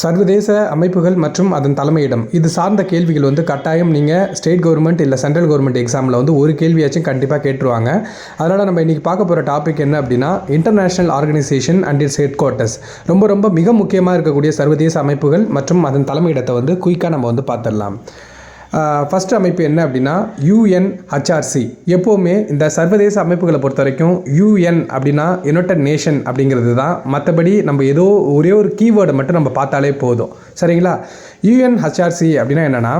சர்வதேச அமைப்புகள் மற்றும் அதன் தலைமையிடம். இது சார்ந்த கேள்விகள் வந்து கட்டாயம் நீங்கள் ஸ்டேட் கவர்மெண்ட் இல்லை சென்ட்ரல் கவர்மெண்ட் எக்ஸாமில் வந்து ஒரு கேள்வியாச்சும் கண்டிப்பாக கேட்டுருவாங்க. அதனால் நம்ம இன்றைக்கி பார்க்க போகிற டாபிக் என்ன அப்படின்னா international organisation and its headquarters ரொம்ப ரொம்ப மிக முக்கியமாக இருக்கக்கூடிய சர்வதேச அமைப்புகள் மற்றும் அதன் தலைமையிடத்தை வந்து குயிக்காக நம்ம வந்து பார்த்துடலாம். ஃபஸ்ட் அமைப்பு என்ன அப்படின்னா யூஎன்ஹெச்ஆர்சி எப்போவுமே இந்த சர்வதேச அமைப்புகளை பொறுத்த வரைக்கும் யூஎன் அப்படின்னா யுனைடட் நேஷன் அப்படிங்கிறது தான். மற்றபடி நம்ம ஏதோ ஒரே ஒரு கீவேர்டை மட்டும் நம்ம பார்த்தாலே போதும். சரிங்களா? யூஎன்ஹெச்ஆர்சி அப்படின்னா என்னென்னா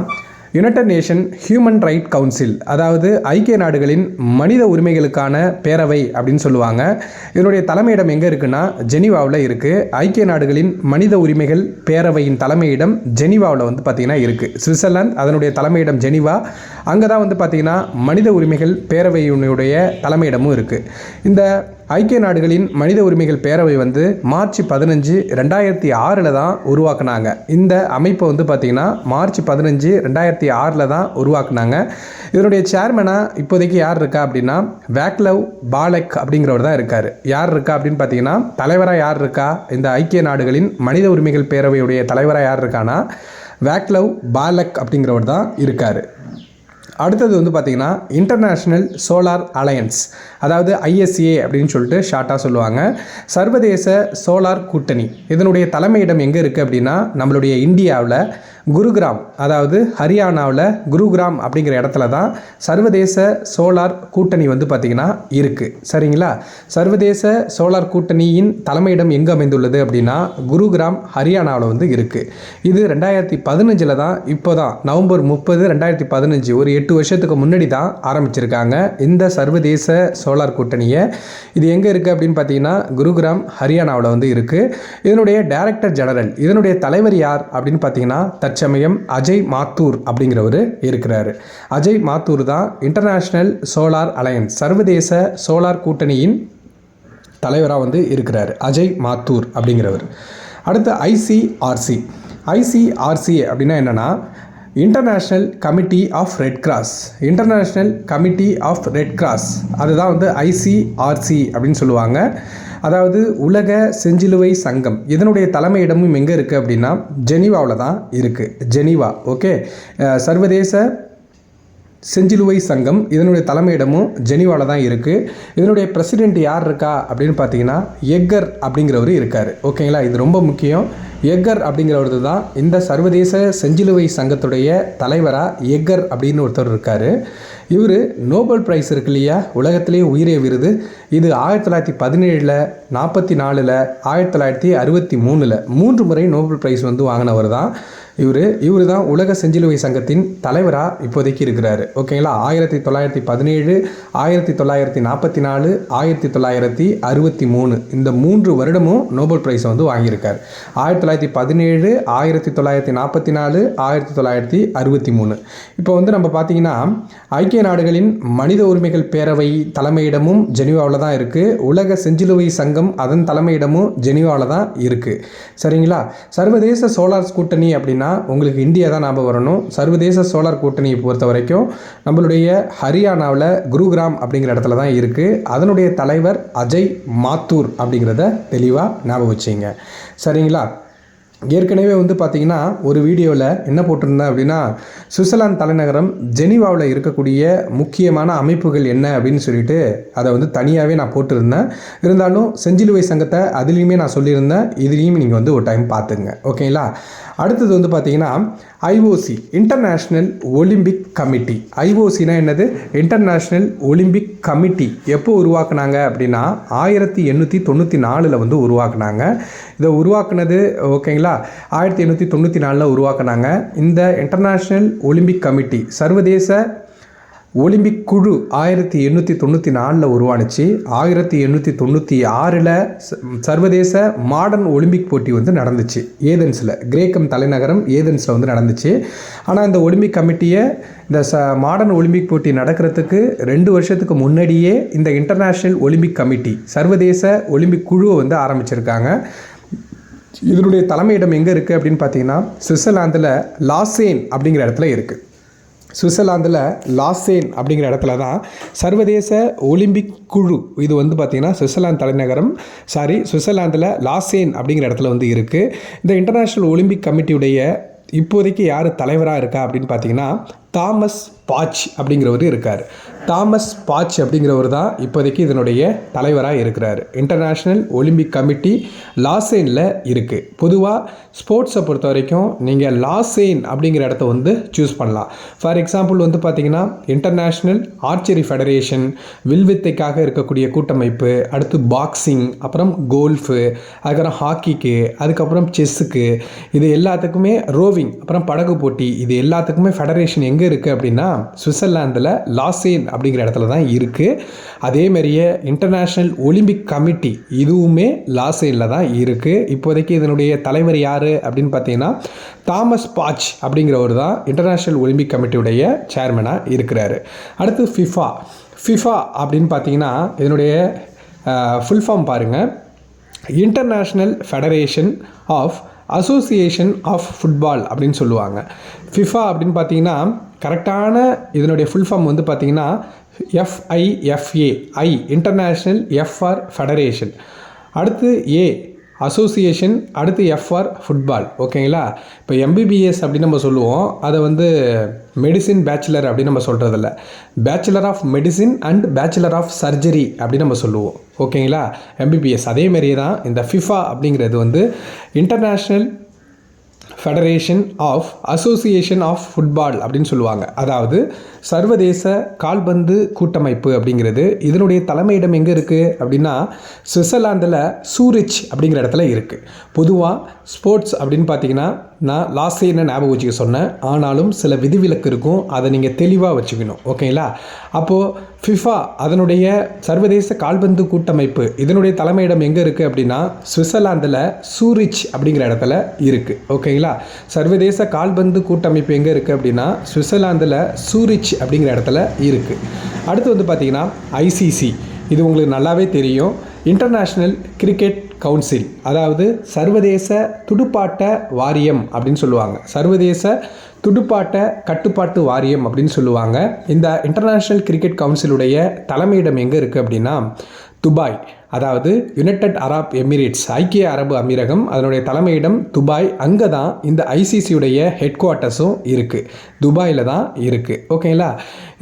united nation human right council அதாவது ஐக்கிய நாடுகளின் மனித உரிமைகளுக்கான பேரவை அப்படின்னு சொல்லுவாங்க. இதனுடைய தலைமையிடம் எங்கே இருக்குன்னா ஜெனிவாவில் இருக்குது ஐக்கிய நாடுகளின் மனித உரிமைகள் பேரவையின் தலைமையிடம் ஜெனிவாவில் வந்து பார்த்திங்கன்னா இருக்குது சுவிட்சர்லாந்து அதனுடைய தலைமையிடம் ஜெனிவா. அங்கே தான் வந்து பார்த்திங்கன்னா மனித உரிமைகள் பேரவையினுடைய தலைமையிடமும் இருக்குது இந்த ஐக்கிய நாடுகளின் மனித உரிமைகள் பேரவை வந்து மார்ச் பதினஞ்சு ரெண்டாயிரத்தி ஆறில் தான் உருவாக்குனாங்க. இந்த அமைப்பை வந்து பார்த்திங்கன்னா மார்ச் பதினஞ்சு ரெண்டாயிரத்தி ஆறில் தான் உருவாக்குனாங்க. இதனுடைய சேர்மனாக இப்போதைக்கு யார் இருக்கா அப்படின்னா வேக்லவ் பாலக் அப்படிங்கிறவர் தான் இருக்கார். யார் இருக்கா அப்படின்னு பார்த்தீங்கன்னா தலைவராக யார் இருக்கா? இந்த ஐக்கிய நாடுகளின் மனித உரிமைகள் பேரவையுடைய தலைவராக யார் இருக்கானா வேக்லவ் பாலக் அப்படிங்கிறவர் தான் இருக்கார். அடுத்தது வந்து பார்த்திங்கன்னா இன்டர்நேஷ்னல் சோலார் அலையன்ஸ் அதாவது ஐஎஸ்ஏ அப்படின்னு சொல்லிட்டு ஷார்ட்டாக சொல்லுவாங்க. சர்வதேச சோலார் கூட்டணி. இதனுடைய தலைமையிடம் எங்கே இருக்குது அப்படின்னா நம்மளுடைய இந்தியாவில் குருகிராம் அதாவது ஹரியானாவில் குருகிராம் அப்படிங்கிற இடத்துல தான் சர்வதேச சோலார் கூட்டணி வந்து பார்த்திங்கன்னா இருக்குது சரிங்களா? சர்வதேச சோலார் கூட்டணியின் தலைமையிடம் எங்கே அமைந்துள்ளது அப்படின்னா குருகிராம் ஹரியானாவில் வந்து இருக்குது இது ரெண்டாயிரத்தி பதினஞ்சில் தான் இப்போ தான் நவம்பர் முப்பது ரெண்டாயிரத்தி பதினஞ்சு ஒரு எட்டு வருஷத்துக்கு முன்னாடி தான் ஆரம்பிச்சிருக்காங்க இந்த சர்வதேச சோலார் கூட்டணியை. இது எங்கே இருக்குது அப்படின்னு பார்த்தீங்கன்னா குருகிராம் ஹரியானாவில் வந்து இருக்குது இதனுடைய டைரக்டர் ஜெனரல் இதனுடைய தலைவர் யார் அப்படின்னு பார்த்தீங்கன்னா தற்சமயம் அஜய் மாத்தூர் அப்படிங்கிறவர் இருக்கிறார். அஜய் மாத்தூர் தான் இன்டர்நேஷ்னல் சோலார் அலையன்ஸ் சர்வதேச சோலார் கூட்டணியின் தலைவராக வந்து இருக்கிறார். அஜய் மாத்தூர் அப்படிங்கிறவர். அடுத்து ஐசிஆர்சி ஐசிஆர்சி அப்படின்னா என்னென்னா international committee of red cross international committee of red cross அதுதான் வந்து ஐசிஆர்சி அப்படின்னு சொல்லுவாங்க. அதாவது உலக செஞ்சிலுவை சங்கம். இதனுடைய தலைமையிடமும் எங்கே இருக்குது அப்படின்னா ஜெனீவாவில் தான் இருக்குது ஜெனீவா ஓகே? சர்வதேச செஞ்சிலுவை சங்கம் இதனுடைய தலைமையிடமும் ஜெனீவாவில் தான் இருக்குது இதனுடைய பிரசிடெண்ட் யார் இருக்கா அப்படின்னு பார்த்தீங்கன்னா எக்கர் அப்படிங்கிறவர் இருக்கார். ஓகேங்களா? இது ரொம்ப முக்கியம். எக்கர் அப்படிங்கிறவர் தான் இந்த சர்வதேச செஞ்சிலுவை சங்கத்துடைய தலைவராக எக்கர் அப்படின்னு ஒருத்தர் இருக்கார். இவர் நோபல் ப்ரைஸ் இருக்கு இல்லையா? உலகத்திலே உயிரிய விருது. இது ஆயிரத்தி தொள்ளாயிரத்தி பதினேழில் நாற்பத்தி நாலில் ஆயிரத்தி தொள்ளாயிரத்தி அறுபத்தி மூணில் மூன்று முறை நோபல் ப்ரைஸ் வந்து வாங்கினவர் தான். இவர் இவர் தான் உலக செஞ்சிலுவை சங்கத்தின் தலைவராக இப்போதைக்கு இருக்கிறாரு. ஓகேங்களா? ஆயிரத்தி தொள்ளாயிரத்தி பதினேழு ஆயிரத்தி தொள்ளாயிரத்தி நாற்பத்தி நாலு ஆயிரத்தி தொள்ளாயிரத்தி அறுபத்தி மூணு இந்த மூன்று வருடமும் நோபல் ப்ரைஸ் வந்து வாங்கியிருக்கார். ஆயிரத்தி தொள்ளாயிரத்தி பதினேழு ஆயிரத்தி தொள்ளாயிரத்தி நாற்பத்தி நாலு ஆயிரத்தி தொள்ளாயிரத்தி அறுபத்தி மூணு இப்போ வந்து நம்ம பார்த்தீங்கன்னா ஐக்கிய நாடுகளின் மனித உரிமைகள் பேரவை தலைமையிடமும் ஜெனீவாவில் தான் இருக்குது உலக செஞ்சிலுவை சங்கம் அதன் தலைமையிடமும் ஜெனீவாவில் தான் இருக்குது சரிங்களா? சர்வதேச சோலார்ஸ் கூட்டணி அப்படின்னா உங்களுக்கு இந்தியா தான் ஞாபகம் வரணும். சர்வதேச சோலார் கூட்டணியை பொறுத்த வரைக்கும் நம்மளுடைய ஹரியானாவில் குருகிராம் அப்படிங்கிற இடத்துல தான் இருக்குது அதனுடைய தலைவர் அஜய் மாத்தூர் அப்படிங்கிறத தெளிவாக ஞாபகம் வச்சிங்க. சரிங்களா? ஏற்கனவே வந்து பார்த்திங்கன்னா ஒரு வீடியோவில் என்ன போட்டிருந்தேன் அப்படின்னா சுவிட்சர்லாந்து தலைநகரம் ஜெனிவாவில் இருக்கக்கூடிய முக்கியமான அமைப்புகள் என்ன அப்படின்னு சொல்லிட்டு அதை வந்து தனியாகவே நான் போட்டிருந்தேன். இருந்தாலும் செஞ்சிலுவை சங்கத்தை அதுலேயுமே நான் சொல்லியிருந்தேன். இதுலேயும் நீங்கள் வந்து ஒரு டைம் பார்த்துங்க. ஓகேங்களா? அடுத்தது வந்து பார்த்தீங்கன்னா ஐஓசி இன்டர்நேஷ்னல் ஒலிம்பிக் கமிட்டி ஐஓசினா என்னது? இன்டர்நேஷ்னல் ஒலிம்பிக் கமிட்டி எப்போ உருவாக்குனாங்க அப்படின்னா ஆயிரத்தி எண்ணூற்றி தொண்ணூற்றி நாலில் வந்து உருவாக்குனாங்க. இதை உருவாக்குனது ஓகேங்களா? ஆயிரத்தி எண்ணூற்றி தொண்ணூற்றி நாலில் உருவாக்குனாங்க. இந்த இன்டர்நேஷ்னல் ஒலிம்பிக் கமிட்டி சர்வதேச ஒலிம்பிக் குழு ஆயிரத்தி எண்ணூற்றி தொண்ணூற்றி நாலில் உருவானுச்சு. ஆயிரத்தி எண்ணூற்றி தொண்ணூற்றி ஆறில் சர்வதேச மாடர்ன் ஒலிம்பிக் போட்டி வந்து நடந்துச்சு. ஏதென்ஸில் கிரேக்கம் தலைநகரம் ஏதென்ஸில் வந்து நடந்துச்சு. ஆனால் இந்த ஒலிம்பிக் கமிட்டியை இந்த ச மாடர்ன் ஒலிம்பிக் போட்டி நடக்கிறதுக்கு ரெண்டு வருஷத்துக்கு முன்னாடியே இந்த இன்டர்நேஷ்னல் ஒலிம்பிக் கமிட்டி சர்வதேச ஒலிம்பிக் குழுவை வந்து ஆரம்பிச்சிருக்காங்க. இதனுடைய தலைமையிடம் எங்கே இருக்குது அப்படின்னு பார்த்தீங்கன்னா சுவிட்சர்லாந்தில் லாசேன் அப்படிங்கிற இடத்துல இருக்குது சுவிட்சர்லாந்தில் லாசேன் அப்படிங்கிற இடத்துல தான் சர்வதேச ஒலிம்பிக் குழு இது வந்து பார்த்திங்கன்னா சுவிட்சர்லாந்து தலைநகரம் சாரி சுவிட்சர்லாந்தில் லாசேன் அப்படிங்கிற இடத்துல வந்து இருக்குது இந்த இன்டர்நேஷ்னல் ஒலிம்பிக் கமிட்டியுடைய இப்போதைக்கு யார் தலைவராக இருக்கா அப்படின்னு பார்த்தீங்கன்னா தாமஸ் பாச் அப்படிங்கிறவர் இருக்கார். தாமஸ் பாச் அப்படிங்கிறவர் தான் இப்போதைக்கு இதனுடைய தலைவராக இருக்கிறார். இன்டர்நேஷ்னல் ஒலிம்பிக் கமிட்டி லாசேனில் இருக்குது பொதுவாக ஸ்போர்ட்ஸை பொறுத்த வரைக்கும் நீங்கள் லாசேன் அப்படிங்கிற இடத்த வந்து சூஸ் பண்ணலாம். ஃபார் எக்ஸாம்பிள் வந்து பார்த்திங்கன்னா இன்டர்நேஷ்னல் ஆர்ச்சரி ஃபெடரேஷன் வில்வித்தைக்காக இருக்கக்கூடிய கூட்டமைப்பு அடுத்து பாக்ஸிங் அப்புறம் கோல்ஃபு அதுக்கப்புறம் ஹாக்கிக்கு அதுக்கப்புறம் செஸ்ஸுக்கு இது எல்லாத்துக்குமே ரோவிங் அப்புறம் படகு போட்டி இது எல்லாத்துக்குமே ஃபெடரேஷன் எங்கே இருக்குது அப்படின்னா சுவிட்சர்லாந்தில் லாசேன் அப்படிங்கிற இடத்துல தான் இருக்குது அதேமாரியே இன்டர்நேஷ்னல் ஒலிம்பிக் கமிட்டி இதுவுமே லாசேனில் தான் இருக்குது இப்போதைக்கு இதனுடைய தலைவர் யார் அப்படின்னு பார்த்தீங்கன்னா தாமஸ் பாச் அப்படிங்கிறவர் தான் இன்டர்நேஷ்னல் ஒலிம்பிக் கமிட்டியுடைய சேர்மனாக இருக்கிறாரு. அடுத்து ஃபிஃபா ஃபிஃபா அப்படின்னு பார்த்தீங்கன்னா இதனுடைய ஃபுல் ஃபார்ம் பாருங்கள் international federation of association of football அப்படின்னு சொல்லுவாங்க. ஃபிஃபா அப்படின்னு பார்த்தீங்கன்னா கரெக்டான இதனுடைய ஃபுல் ஃபார்ம் வந்து பார்த்தீங்கன்னா FIFA I international F for federation அடுத்து ஏ அசோசியேஷன் அடுத்து எஃப்ஆர் ஃபுட்பால் ஓகேங்களா இப்போ எம்பிபிஎஸ் அப்படின்னு நம்ம சொல்லுவோம். அதை வந்து மெடிசின் பேச்சுலர் அப்படின்னு நம்ம சொல்கிறதில்ல bachelor of medicine and bachelor of surgery அப்படின்னு நம்ம சொல்லுவோம். ஓகேங்களா எம்பிபிஎஸ் அதேமாரியே தான் இந்த ஃபிஃபா அப்படிங்கிறது வந்து international federation of association of football அப்படின்னு சொல்லுவாங்க. அதாவது சர்வதேச கால்பந்து கூட்டமைப்பு அப்படிங்கிறது இதனுடைய தலைமையிடம் எங்கே இருக்குது அப்படின்னா சுவிட்சர்லாந்தில் சூரிச் அப்படிங்கிற இடத்துல இருக்குது பொதுவாக ஸ்போர்ட்ஸ் அப்படின்னு பார்த்தீங்கன்னா நான் லாஸ்ட்ல ஞாபகம் வச்சுக்க சொன்னேன்? ஆனாலும் சில விதிவிலக்கு இருக்கும் அதை நீங்கள் தெளிவாக வச்சுக்கணும். ஓகேங்களா? அப்போது ஃபிஃபா அதனுடைய சர்வதேச கால்பந்து கூட்டமைப்பு இதனுடைய தலைமையிடம் எங்கே இருக்குது அப்படின்னா சுவிட்சர்லாந்தில் சூரிச் அப்படிங்கிற இடத்துல இருக்குது ஓகேங்களா? சர்வதேச கால்பந்து கூட்டமைப்பு எங்கே இருக்குது அப்படின்னா சுவிட்சர்லாந்தில் சூரிச் அப்படிங்கிற இடத்துல இருக்குது அடுத்து வந்து பார்த்திங்கன்னா ஐசிசி இது உங்களுக்கு நல்லாவே தெரியும். இன்டர்நேஷ்னல் கிரிக்கெட் கவுன்சில் அதாவது சர்வதேச துடுப்பாட்ட வாரியம் அப்படின்னு சொல்லுவாங்க. சர்வதேச துடுப்பாட்ட கட்டுப்பாட்டு வாரியம் அப்படின்னு சொல்லுவாங்க. இந்த இன்டர்நேஷ்னல் கிரிக்கெட் கவுன்சிலுடைய தலைமையிடம் எங்கே இருக்குது அப்படின்னா துபாய் அதாவது யுனைடெட் அரப் எமிரேட்ஸ் ஐக்கிய அரபு அமீரகம் அதனுடைய தலைமையிடம் துபாய் அங்கே தான் இந்த ஐசிசியுடைய ஹெட் குவார்ட்டர்ஸும் இருக்குது துபாயில் தான் இருக்குது ஓகேங்களா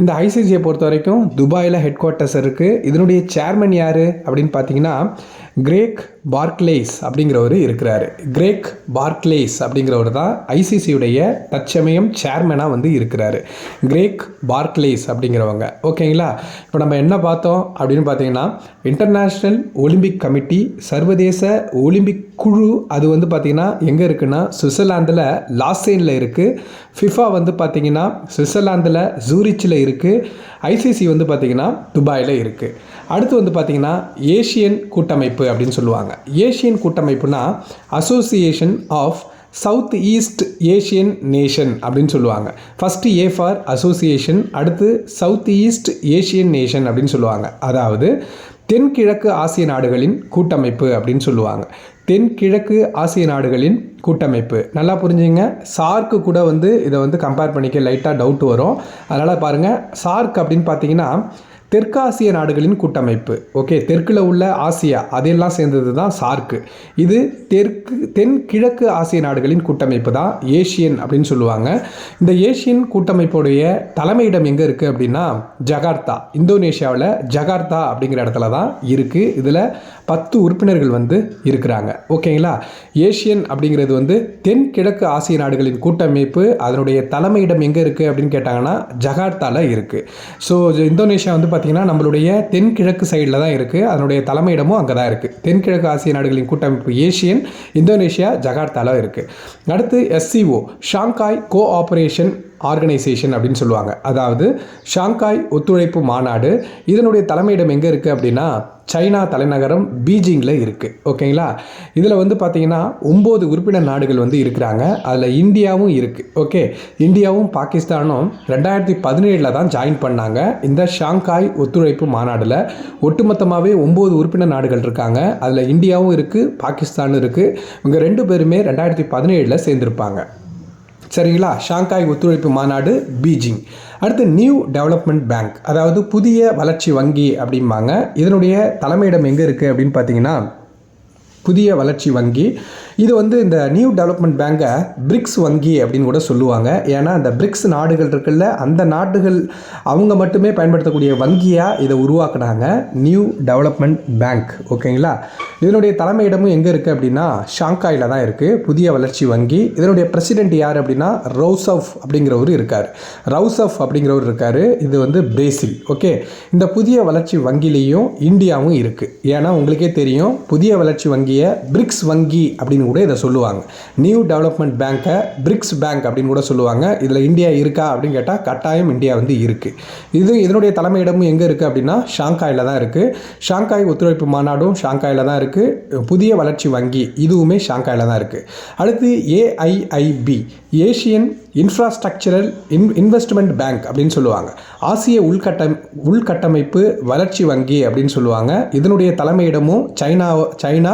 இந்த ஐசிசியை பொறுத்த வரைக்கும் துபாயில் ஹெட் குவார்ட்டர்ஸ் இருக்குது இதனுடைய சேர்மன் யார் அப்படின்னு பார்த்தீங்கன்னா கிரேக் பார்க்லேஸ் அப்படிங்கிறவர் இருக்கிறாரு. கிரேக் பார்க்லேஸ் அப்படிங்கிறவர் தான் ஐசிசியுடைய தற்சமயம் சேர்மனாக வந்து இருக்கிறாரு. கிரேக் பார்க்லேஸ் அப்படிங்கிறவங்க. ஓகேங்களா இப்போ நம்ம என்ன பார்த்தோம் அப்படின்னு பார்த்தீங்கன்னா இன்டர்நேஷ்னல் ஒலிம்பிக் கமிட்டி சர்வதேச ஒலிம்பிக் குழு அது வந்து பார்த்திங்கன்னா எங்கே இருக்குன்னா சுவிட்சர்லாந்தில் லாசேனில் இருக்குது ஃபிஃபா வந்து பார்த்திங்கன்னா சுவிட்சர்லாந்தில் ஜூரிச்சில் இருக்குது ஐசிசி வந்து பார்த்திங்கன்னா துபாயில் இருக்குது அடுத்து வந்து பார்த்திங்கன்னா ஏஷியன் கூட்டமைப்பு அப்படின்னு சொல்லுவாங்க. Asian கூட்டமைப்புனா association of south east Asian nation அப்படின்னு சொல்லுவாங்க. ஃபஸ்ட்டு ஏ ஃபார் அசோசியேஷன் அடுத்து சவுத் ஈஸ்ட் ஏஷியன் நேஷன் அப்படின்னு சொல்லுவாங்க. அதாவது தென்கிழக்கு ஆசிய நாடுகளின் கூட்டமைப்பு அப்படின்னு சொல்லுவாங்க. தென்கிழக்கு ஆசிய நாடுகளின் கூட்டமைப்பு. நல்லா புரிஞ்சுங்க. சார்க்கு கூட வந்து இதை வந்து கம்பேர் பண்ணிக்க லைட்டாக டவுட் வரும். அதனால் பாருங்கள் சார்க் அப்படின்னு பார்த்தீங்கன்னா தெற்காசிய நாடுகளின் கூட்டமைப்பு. ஓகே தெற்கில் உள்ள ஆசியா அதெல்லாம் சேர்ந்தது தான் சார்க்கு இது தெற்கு தென்கிழக்கு ஆசிய நாடுகளின் கூட்டமைப்பு தான் ஏஷியன் அப்படின்னு சொல்லுவாங்க. இந்த ஏஷியன் கூட்டமைப்புடைய தலைமையிடம் எங்கே இருக்குது அப்படின்னா ஜகார்த்தா இந்தோனேஷியாவில் ஜகார்த்தா அப்படிங்கிற இடத்துல தான் இருக்குது இதில் பத்து உறுப்பினர்கள் வந்து இருக்கிறாங்க. ஓகேங்களா ஏஷியன் அப்படிங்கிறது வந்து தென்கிழக்கு ஆசிய நாடுகளின் கூட்டமைப்பு அதனுடைய தலைமையிடம் எங்கே இருக்குது அப்படின்னு கேட்டாங்கன்னா ஜகார்த்தாவில் இருக்குது ஸோ இந்தோனேஷியா வந்து பார்த்திங்கன்னா நம்மளுடைய தென்கிழக்கு சைடில் தான் இருக்குது அதனுடைய தலைமையிடமும் அங்கே தான் இருக்குது தென்கிழக்கு ஆசிய நாடுகளின் கூட்டமைப்பு ஏஷியன் இந்தோனேஷியா ஜகார்த்தாவில் இருக்குது அடுத்து SCO Shanghai cooperation organisation அப்படின்னு சொல்லுவாங்க. அதாவது ஷாங்காய் ஒத்துழைப்பு மாநாடு இதனுடைய தலைமையிடம் எங்கே இருக்குது அப்படின்னா சைனா தலைநகரம் பீஜிங்கில் இருக்குது ஓகேங்களா? இதில் வந்து பார்த்திங்கன்னா ஒம்பது உறுப்பினர் நாடுகள் வந்து இருக்கிறாங்க. அதில் இந்தியாவும் இருக்குது ஓகே? இந்தியாவும் பாகிஸ்தானும் ரெண்டாயிரத்தி பதினேழில் தான் ஜாயின் பண்ணாங்க. இந்த ஷாங்காய் ஒத்துழைப்பு மாநாடில் ஒட்டுமொத்தமாகவே ஒம்பது உறுப்பினர் நாடுகள் இருக்காங்க. அதில் இந்தியாவும் இருக்குது பாகிஸ்தானும் இருக்குது இவங்க ரெண்டு பேருமே ரெண்டாயிரத்தி பதினேழில் சேர்ந்துருப்பாங்க. சரிங்களா? ஷாங்காய் ஒத்துழைப்பு மாநாடு பீஜிங். அடுத்து நியூ டெவலப்மெண்ட் பேங்க். அதாவது புதிய வளர்ச்சி வங்கி அப்படிம்பாங்க. இதனுடைய தலைமையிடம் எங்கே இருக்குது அப்படின்னு பார்த்தீங்கன்னா புதிய வளர்ச்சி வங்கி. இது வந்து இந்த நியூ டெவலப்மெண்ட் பேங்கை பிரிக்ஸ் வங்கி அப்படின்னு கூட சொல்லுவாங்க. ஏன்னா அந்த பிரிக்ஸ் நாடுகள் இருக்குல்ல அந்த நாடுகள் அவங்க மட்டுமே பயன்படுத்தக்கூடிய வங்கியாக இதை உருவாக்குனாங்க. நியூ டெவலப்மெண்ட் பேங்க் ஓகேங்களா? இதனுடைய தலைமையிடமும் எங்கே இருக்குது அப்படின்னா ஷாங்காயில் தான் இருக்குது புதிய வளர்ச்சி வங்கி. இதனுடைய பிரசிடென்ட் யார் அப்படின்னா ரவுசஃப் அப்படிங்கிறவர் இருக்கார். ரவுசஃப் அப்படிங்கிறவர் இருக்கார். இது வந்து பிரேசில் ஓகே? இந்த புதிய வளர்ச்சி வங்கிலேயும் இந்தியாவும் இருக்குது ஏன்னா உங்களுக்கே தெரியும் புதிய வளர்ச்சி வங்கியை பிரிக்ஸ் வங்கி அப்படின்னு கூட இதை சொல்லுவாங்க. நியூ டெவலப்மெண்ட் பேங்க்கை பிரிக்ஸ் பேங்க் அப்படின்னு கூட சொல்லுவாங்க. இதில் இந்தியா இருக்கா அப்படின்னு கேட்டால் கட்டாயம் இந்தியா வந்து இருக்குது இது இதனுடைய தலைமையிடமும் எங்கே இருக்குது அப்படின்னா ஷாங்காயில் தான் இருக்குது ஷாங்காய் ஒத்துழைப்பு மாநாடும் ஷாங்காயில் தான் இருக்குது புதிய வளர்ச்சி வங்கி இதுவுமே ஷாங்காயில் தான் இருக்குது அடுத்து AIIB Asian infrastructural in investment bank அப்படின்னு சொல்லுவாங்க. ஆசிய உள்கட்டம் உள்கட்டமைப்பு வளர்ச்சி வங்கி அப்படின்னு சொல்லுவாங்க. இதனுடைய தலைமையிடமும் சைனா சைனா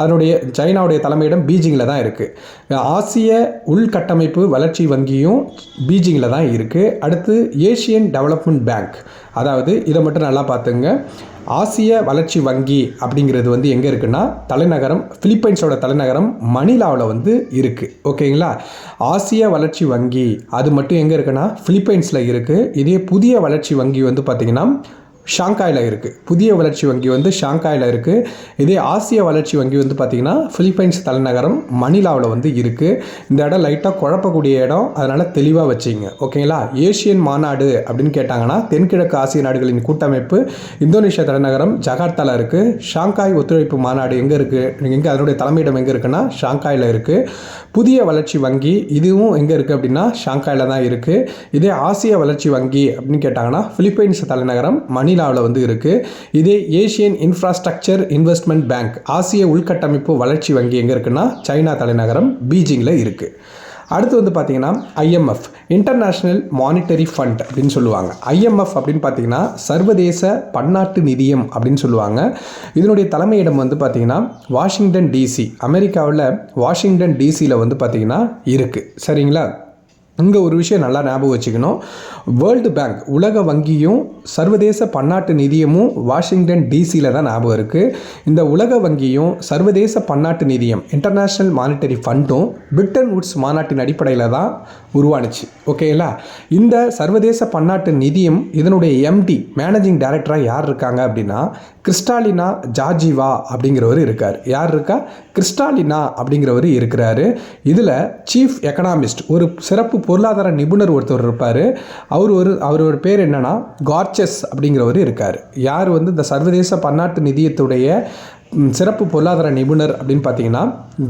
அதனுடைய சைனாவுடைய தலைமையிடம் பீஜிங்கில் தான் இருக்குது ஆசிய உள்கட்டமைப்பு வளர்ச்சி வங்கியும் பீஜிங்கில் தான் இருக்குது அடுத்து ஏஷியன் டெவலப்மெண்ட் பேங்க். அதாவது இதை மட்டும் நல்லா பார்த்துங்க. ஆசிய வளர்ச்சி வங்கி அப்படிங்கிறது வந்து எங்கே இருக்குன்னா தலைநகரம் ஃபிலிப்பைன்ஸோட தலைநகரம் மணிலாவில் வந்து இருக்குது ஓகேங்களா? ஆசிய வளர்ச்சி வங்கி அது மட்டும் எங்கே இருக்குன்னா ஃபிலிப்பைன்ஸில் இருக்குது இதே புதிய வளர்ச்சி வங்கி வந்து பார்த்திங்கன்னா ஷாங்காயில் இருக்குது புதிய வளர்ச்சி வங்கி வந்து ஷாங்காயில் இருக்குது இதே ஆசிய வளர்ச்சி வங்கி வந்து பார்த்திங்கன்னா ஃபிலிப்பைன்ஸ் தலைநகரம் மணிலாவில் வந்து இருக்குது இந்த இடம் லைட்டாக குழப்பக்கூடிய இடம். அதனால் தெளிவாக வச்சிங்க. ஓகேங்களா ஏஷியன் மாநாடு அப்படின்னு கேட்டாங்கன்னா தென்கிழக்கு ஆசிய நாடுகளின் கூட்டமைப்பு இந்தோனேஷியா தலைநகரம் ஜகார்த்தாவில் இருக்குது ஷாங்காய் ஒத்துழைப்பு மாநாடு எங்கே இருக்குது எங்கே அதனுடைய தலைமையிடம் எங்கே இருக்குன்னா ஷாங்காயில் இருக்குது புதிய வளர்ச்சி வங்கி இதுவும் எங்கே இருக்குது அப்படின்னா ஷாங்காயில் தான் இருக்குது இதே ஆசிய வளர்ச்சி வங்கி அப்படின்னு கேட்டாங்கன்னா ஃபிலிப்பைன்ஸ் தலைநகரம் மணி சீனாவில் வந்து இருக்குது இதே ஏஷியன் இன்ஃப்ராஸ்ட்ரக்சர் இன்வெஸ்ட்மெண்ட் பேங்க் ஆசிய உள்கட்டமைப்பு வளர்ச்சி வங்கி எங்கே இருக்குன்னா சைனா தலைநகரம் பீஜிங்கில் இருக்குது அடுத்து வந்து பார்த்தீங்கன்னா ஐஎம்எஃப் இன்டர்நேஷ்னல் மானிட்டரி ஃபண்ட் அப்படின்னு சொல்லுவாங்க. ஐஎம்எஃப் அப்படின்னு பார்த்தீங்கன்னா சர்வதேச பன்னாட்டு நிதியம் அப்படின்னு சொல்லுவாங்க. இதனுடைய தலைமையிடம் வந்து பார்த்தீங்கன்னா வாஷிங்டன் டிசி அமெரிக்காவில் வாஷிங்டன் டிசியில் வந்து பார்த்தீங்கன்னா இருக்குது சரிங்களா? இங்கே ஒரு விஷயம் நல்லா ஞாபகம் வச்சுக்கணும். வேர்ல்டு பேங்க் உலக வங்கியும் சர்வதேச பன்னாட்டு நிதியமும் வாஷிங்டன் டிசியில் தான் ஞாபகம் இருக்குது இந்த உலக வங்கியும் சர்வதேச பன்னாட்டு நிதியம் இன்டர்நேஷ்னல் மானிட்டரி ஃபண்டும் பிரிட்டன் வுட்ஸ் மாநாட்டின் அடிப்படையில் தான் உருவானுச்சு. ஓகேங்களா இந்த சர்வதேச பன்னாட்டு நிதியம் இதனுடைய எம்டி மேனேஜிங் டைரக்டராக யார் இருக்காங்க அப்படின்னா கிறிஸ்டாலினா ஜாஜிவா அப்படிங்கிறவர் இருக்கார். யார் இருக்கா? கிறிஸ்டாலினா அப்படிங்கிறவர் இருக்கிறாரு. இதில் சீஃப் எக்கனாமிஸ்ட் ஒரு சிறப்பு பொருளாதார நிபுணர் ஒருத்தர் இருப்பார். அவர் ஒரு அவரோட பேர் என்னன்னா கார்ச்சஸ் அப்படிங்கிறவர் இருக்கார். யார் வந்து இந்த சர்வதேச பன்னாட்டு நிதியத்துடைய சிறப்பு பொருளாதார நிபுணர் அப்படின்னு பார்த்தீங்கன்னா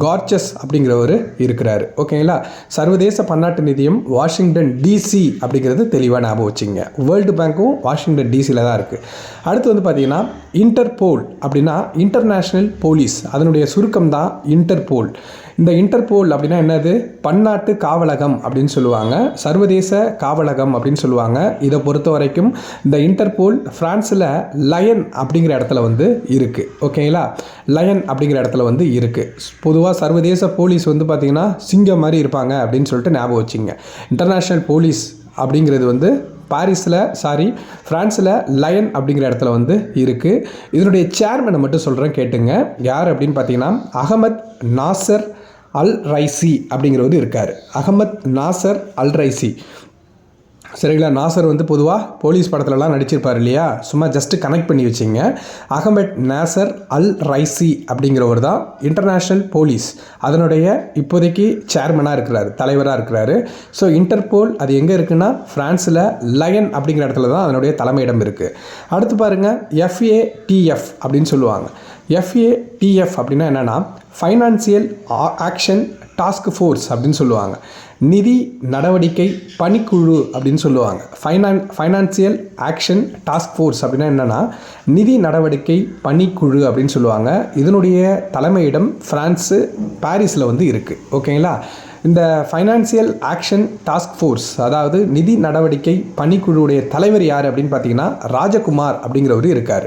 கார்ச்சஸ் அப்படிங்கிறவர் இருக்கிறார். ஓகேங்களா? சர்வதேச பன்னாட்டு நிதியம் வாஷிங்டன் டிசி அப்படிங்கிறது தெளிவாக ஞாபகம் வச்சுங்க வேர்ல்டு பேங்க்கும் வாஷிங்டன் டிசியில் தான் இருக்குது அடுத்து வந்து பார்த்தீங்கன்னா இன்டர்போல் அப்படின்னா இன்டர்நேஷ்னல் போலீஸ் அதனுடைய சுருக்கம் தான் இன்டர்போல். இந்த இன்டர்போல் அப்படின்னா என்னது? பன்னாட்டு காவலகம் அப்படின்னு சொல்லுவாங்க. சர்வதேச காவலகம் அப்படின்னு சொல்லுவாங்க. இதை பொறுத்த வரைக்கும் இந்த இன்டர்போல் ஃப்ரான்ஸில் லயன் அப்படிங்கிற இடத்துல வந்து இருக்குது ஓகேங்களா? லயன் அப்படிங்கிற இடத்துல வந்து இருக்குது பொதுவாக சர்வதேச போலீஸ் வந்து பார்த்திங்கன்னா சிங்கம் மாதிரி இருப்பாங்க அப்படின்னு சொல்லிட்டு ஞாபகம் வச்சுங்க. இன்டர்நேஷ்னல் போலீஸ் அப்படிங்கிறது வந்து பாரிஸில் சாரி ஃப்ரான்ஸில் லயன் அப்படிங்கிற இடத்துல வந்து இருக்குது இதனுடைய சேர்மனை மட்டும் சொல்கிறேன் கேட்டுங்க. யார் அப்படின்னு பார்த்தீங்கன்னா அகமத் நாசர் அல் ரைசி அப்படிங்கிறவர் இருக்கார். அகமத் நாசர் அல் ரைசி சரிங்களா நாசர் வந்து பொதுவாக போலீஸ் படத்துலலாம் நடிச்சிருப்பார் இல்லையா? சும்மா ஜஸ்ட்டு கனெக்ட் பண்ணி வச்சிங்க. அகமட் நாசர் அல் ரைசி அப்படிங்கிறவர் தான் இன்டர்நேஷ்னல் போலீஸ் அதனுடைய இப்போதைக்கு சேர்மனாக இருக்கிறாரு தலைவராக இருக்கிறாரு. ஸோ இன்டர்போல் அது எங்கே இருக்குன்னா ஃப்ரான்ஸில் லயன் அப்படிங்கிற இடத்துல தான் அதனுடைய தலைமையிடம் இருக்குது அடுத்து பாருங்கள் எஃப்ஏடிஎஃப் அப்படின்னு சொல்லுவாங்க. எஃப்ஏடிஎஃப் அப்படின்னா என்னென்னா ஃபைனான்சியல் ஆக்ஷன் டாஸ்க் ஃபோர்ஸ் அப்படின்னு சொல்லுவாங்க. நிதி நடவடிக்கை பணிக்குழு அப்படின்னு சொல்லுவாங்க. Finan financial action task force அப்படின்னா என்னென்னா நிதி நடவடிக்கை பணிக்குழு அப்படின்னு சொல்லுவாங்க. இதனுடைய தலைமையிடம் ஃப்ரான்ஸு பாரிஸில் வந்து இருக்குது ஓகேங்களா இந்த ஃபைனான்சியல் ஆக்ஷன் டாஸ்க் ஃபோர்ஸ் அதாவது நிதி நடவடிக்கை பணிக்குழுவுடைய தலைவர் யார் அப்படின்னு பார்த்தீங்கன்னா ராஜகுமார் அப்படிங்கிறவர் இருக்கார்.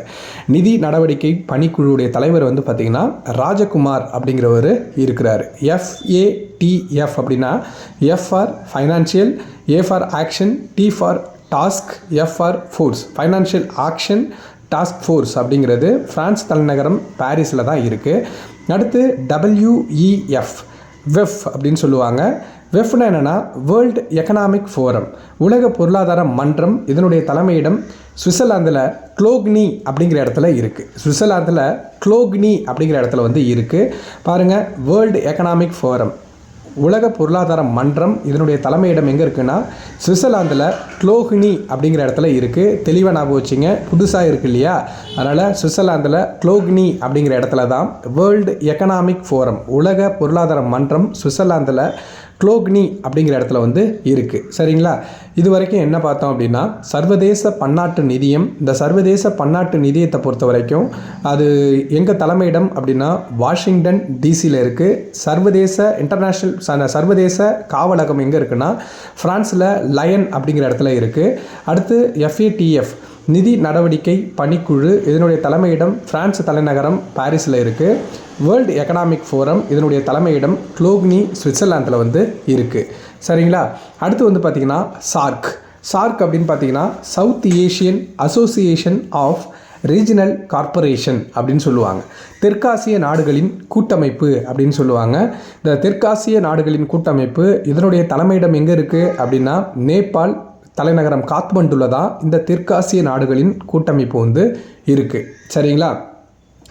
நிதி நடவடிக்கை பணிக்குழுவுடைய தலைவர் வந்து பார்த்தீங்கன்னா ராஜகுமார் அப்படிங்கிறவர் இருக்கிறார். எஃப்ஏ டிஎஃப் அப்படின்னா F for financial A for action T for task F for force financial action task force அப்படிங்கிறது ஃப்ரான்ஸ் தலைநகரம் பாரிஸில் தான் இருக்குது அடுத்து டபிள்யூஇஎஃப் வெஃப் அப்படின்னு சொல்லுவாங்க. வெஃப்னா என்னென்னா வேர்ல்டு எக்கனாமிக் ஃபோரம் உலக பொருளாதார மன்றம். இதனுடைய தலைமையிடம் சுவிட்சர்லாந்தில் க்ளோக்னி அப்படிங்கிற இடத்துல இருக்குது சுவிட்சர்லாந்தில் க்ளோக்னி அப்படிங்கிற இடத்துல வந்து இருக்குது பாருங்கள் வேர்ல்டு எக்கனாமிக் ஃபோரம் உலக பொருளாதார மன்றம் இதனுடைய தலைமையிடம் எங்கே இருக்குன்னா சுவிட்சர்லாந்தில் க்ளோஹினி அப்படிங்கிற இடத்துல இருக்குது தெளிவாக ஞாபகம் வச்சுங்க. புதுசாக இருக்கு இல்லையா? அதனால் சுவிட்சர்லாந்தில் க்ளோக்னி அப்படிங்கிற இடத்துல தான் வேர்ல்டு எக்கனாமிக் ஃபோரம் உலக பொருளாதார மன்றம் சுவிட்சர்லாந்தில் க்ளோக்னி அப்படிங்கிற இடத்துல வந்து இருக்குது சரிங்களா? இது வரைக்கும் என்ன பார்த்தோம் அப்படின்னா சர்வதேச பன்னாட்டு நிதியம் இந்த சர்வதேச பன்னாட்டு நிதியத்தை பொறுத்த வரைக்கும் அது எங்கள் தலைமையிடம் அப்படின்னா வாஷிங்டன் டிசியில் இருக்குது சர்வதேச இன்டர்நேஷ்னல் சர்வதேச காவலகம் எங்கே இருக்குன்னா ஃப்ரான்ஸில் லயன் அப்படிங்கிற இடத்துல இருக்குது அடுத்து எஃப்ஏடிஎஃப் நிதி நடவடிக்கை பணிக்குழு இதனுடைய தலைமையிடம் பிரான்ஸ் தலைநகரம் பாரிஸில் இருக்குது வேர்ல்டு எக்கனாமிக் ஃபோரம் இதனுடைய தலைமையிடம் க்ளோக்னி சுவிட்சர்லாந்தில் வந்து இருக்குது சரிங்களா? அடுத்து வந்து பார்த்திங்கன்னா சார்க் சார்க் அப்படின்னு பார்த்தீங்கன்னா south Asian association of regional cooperation அப்படின்னு சொல்லுவாங்க. தெற்காசிய நாடுகளின் கூட்டமைப்பு அப்படின்னு சொல்லுவாங்க. இந்த தெற்காசிய நாடுகளின் கூட்டமைப்பு இதனுடைய தலைமையிடம் எங்கே இருக்குது அப்படின்னா நேபாள் தலைநகரம் காத்மண்டுல தான் இந்த தெற்காசிய நாடுகளின் கூட்டமைப்பு வந்து இருக்குது சரிங்களா?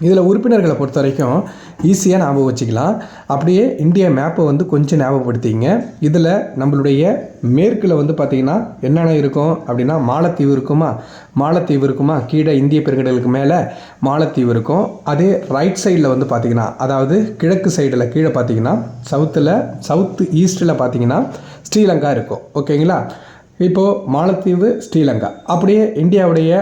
இதில் உறுப்பினர்களை பொறுத்த வரைக்கும் ஈஸியாக ஞாபகம் வச்சுக்கலாம். அப்படியே இந்திய மேப்பை வந்து கொஞ்சம் ஞாபகப்படுத்திங்க. இதில் நம்மளுடைய மேற்கில் வந்து பார்த்திங்கன்னா என்னென்ன இருக்கும் அப்படின்னா மாலத்தீவு இருக்குமா? மாலத்தீவு இருக்குமா? கீழே இந்திய பெருங்கடலுக்கு மேலே மாலத்தீவு இருக்கும். அதே ரைட் சைடில் வந்து பார்த்திங்கன்னா அதாவது கிழக்கு சைடில் கீழே பார்த்தீங்கன்னா சவுத்தில் சவுத்து ஈஸ்ட்டில் பார்த்தீங்கன்னா ஸ்ரீலங்கா இருக்கும். ஓகேங்களா? இப்போது மாலத்தீவு ஸ்ரீலங்கா. அப்படியே இந்தியாவுடைய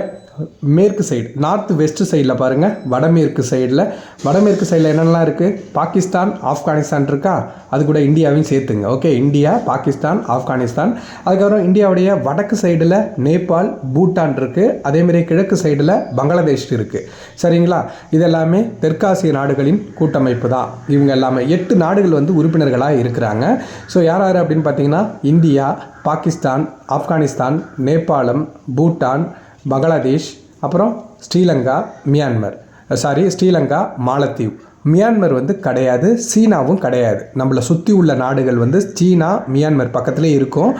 மேற்கு சைடு நார்த் வெஸ்ட் சைடில் பாருங்கள் வடமேற்கு சைடில் வடமேற்கு சைடில் என்னென்னலாம் இருக்குது பாகிஸ்தான் ஆப்கானிஸ்தான் இருக்கா? அது கூட இந்தியாவையும் சேர்த்துங்க ஓகே இந்தியா பாகிஸ்தான் ஆப்கானிஸ்தான். அதுக்கப்புறம் இந்தியாவுடைய வடக்கு சைடில் நேபாள் பூட்டான் இருக்குது அதேமாரி கிழக்கு சைடில் பங்களாதேஷ் இருக்குது சரிங்களா? இது எல்லாமே தெற்காசிய நாடுகளின் கூட்டமைப்பு தான். இவங்க எல்லாமே எட்டு நாடுகள் வந்து உறுப்பினர்களாக இருக்கிறாங்க. ஸோ யார் யார் அப்படின்னு பார்த்தீங்கன்னா இந்தியா பாகிஸ்தான் ஆப்கானிஸ்தான் நேபாளம் பூட்டான் பங்களாதேஷ் அப்புறம் ஸ்ரீலங்கா மியான்மர். சாரி ஸ்ரீலங்கா மாலத்தீவ். மியான்மர் வந்து கிடையாது சீனாவும் கிடையாது. நம்மளை சுற்றி உள்ள நாடுகள் வந்து சீனா மியான்மர் பக்கத்துலேயே இருக்கும்.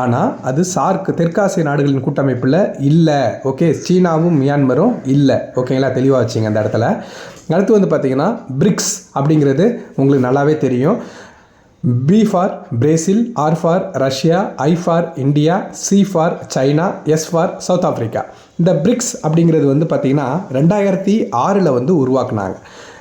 ஆனால் அது சார்க் தெற்காசிய நாடுகளின் கூட்டமைப்பில் இல்லை. ஓகே சீனாவும் மியான்மரும் இல்லை. ஓகேங்களா தெளிவாக வச்சிங்க அந்த இடத்துல. அடுத்து வந்து பார்த்திங்கன்னா பிரிக்ஸ் அப்படிங்கிறது உங்களுக்கு நல்லாவே தெரியும். B for Brazil R for Russia I for India C for China S for South Africa இந்த பிரிக்ஸ் அப்படிங்கிறது வந்து பார்த்திங்கன்னா ரெண்டாயிரத்தி ஆறில் வந்து உருவாக்குனாங்க.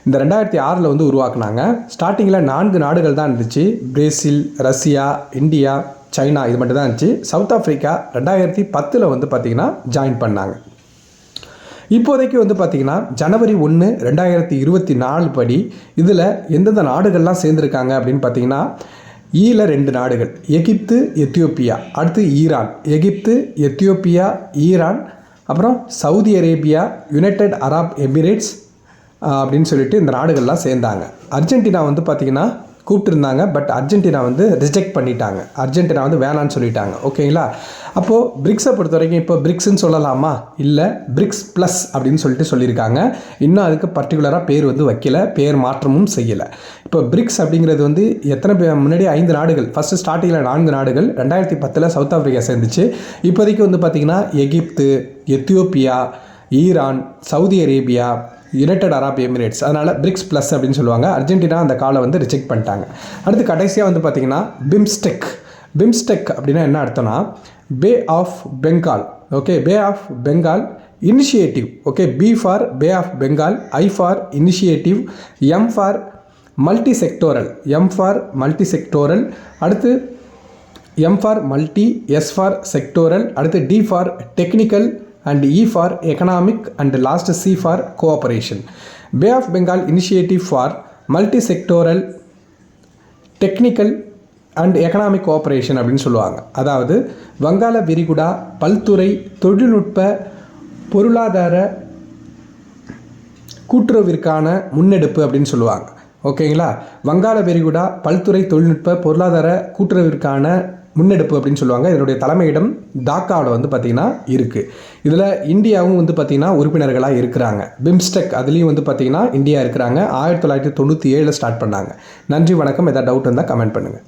இந்த ரெண்டாயிரத்தி ஆறில் வந்து உருவாக்குனாங்க. ஸ்டார்டிங்கில் நான்கு நாடுகள் தான் இருந்துச்சு. பிரேசில் ரஷ்யா இந்தியா சைனா இது மட்டும் தான் இருந்துச்சு. சவுத் ஆஃப்ரிக்கா ரெண்டாயிரத்தி பத்தில் வந்து பார்த்திங்கன்னா ஜாயின் பண்ணாங்க. இப்போதைக்கு வந்து பார்த்திங்கன்னா ஜனவரி ஒன்று ரெண்டாயிரத்தி இருபத்தி நாலு படி இதில் எந்தெந்த நாடுகள்லாம் சேர்ந்துருக்காங்க அப்படின்னு பார்த்தீங்கன்னா ஈல ரெண்டு நாடுகள். Egypt Ethiopia. அடுத்து ஈரான். எகிப்து எத்தியோப்பியா ஈரான் அப்புறம் Saudi Arabia United Arab Emirates அப்படின்னு சொல்லிட்டு இந்த நாடுகள்லாம் சேர்ந்தாங்க. அர்ஜென்டினா வந்து பார்த்திங்கன்னா கூப்பிட்டுருந்தாங்க பட் அர்ஜென்டினா வந்து ரிஜெக்ட் பண்ணிட்டாங்க. அர்ஜென்டினா வந்து வேணான்னு சொல்லிட்டாங்க. ஓகேங்களா? அப்போது பிரிக்ஸை பொறுத்த வரைக்கும் இப்போ பிரிக்ஸ்ன்னு சொல்லலாமா? இல்லை பிரிக்ஸ் ப்ளஸ் அப்படின்னு சொல்லிட்டு சொல்லியிருக்காங்க. இன்னும் அதுக்கு பர்டிகுலராக பேர் வந்து வைக்கல பேர் மாற்றமும் செய்யலை. இப்போ பிரிக்ஸ் அப்படிங்கிறது வந்து எத்தனை பேர் முன்னாடி ஐந்து நாடுகள். ஃபஸ்ட்டு ஸ்டார்டிங்கில் நான்கு நாடுகள். ரெண்டாயிரத்தி பத்தில் சவுத் ஆஃப்ரிக்கா சேர்ந்துச்சு. இப்போதைக்கு வந்து பார்த்திங்கன்னா Egypt Ethiopia Iran Saudi Arabia United Arab Emirates அதனால் பிரிக்ஸ் ப்ளஸ் அப்படின்னு சொல்லுவாங்க. அர்ஜென்டினா அந்த காலை வந்து ரிஜெக்ட் பண்ணிட்டாங்க. அடுத்து கடைசியாக வந்து பார்த்திங்கன்னா பிம்ஸ்டெக் பிம்ஸ்டெக் அப்படின்னா என்ன அர்த்தம்னா bay of Bengal okay bay of Bengal initiative okay B for bay of Bengal I for initiative M for multi sectoral M for multi sectoral அடுத்து M for multi S for sectoral அடுத்து T for technical and E for economic and last C for cooperation bay of Bengal initiative for multi sectoral technical and economic cooperation அப்படின்னு சொல்லுவாங்க. அதாவது வங்காள விரிகுடா பல்துறை தொழில்நுட்ப பொருளாதார கூட்டுறவிற்கான முன்னெடுப்பு அப்படின்னு சொல்லுவாங்க. ஓகேங்களா வங்காள விரிகுடா பல்துறை தொழில்நுட்ப பொருளாதார கூட்டுறவிற்கான முன்னெடுப்பு அப்படின்னு சொல்லுவாங்க. இதனுடைய தலைமையிடம் டாக்காவில் வந்து பார்த்திங்கன்னா இருக்குது இதில் இந்தியாவும் வந்து பார்த்திங்கன்னா உறுப்பினர்களாக இருக்கிறாங்க. பிம்ஸ்டெக் அதுலேயும் வந்து பார்த்திங்கன்னா இந்தியா இருக்கிறாங்க. ஆயிரத்தி தொள்ளாயிரத்தி தொண்ணூற்றி ஏழில் ஸ்டார்ட் பண்ணாங்க. நன்றி வணக்கம். எதாவது டவுட் இருந்தால் கமெண்ட் பண்ணுங்கள்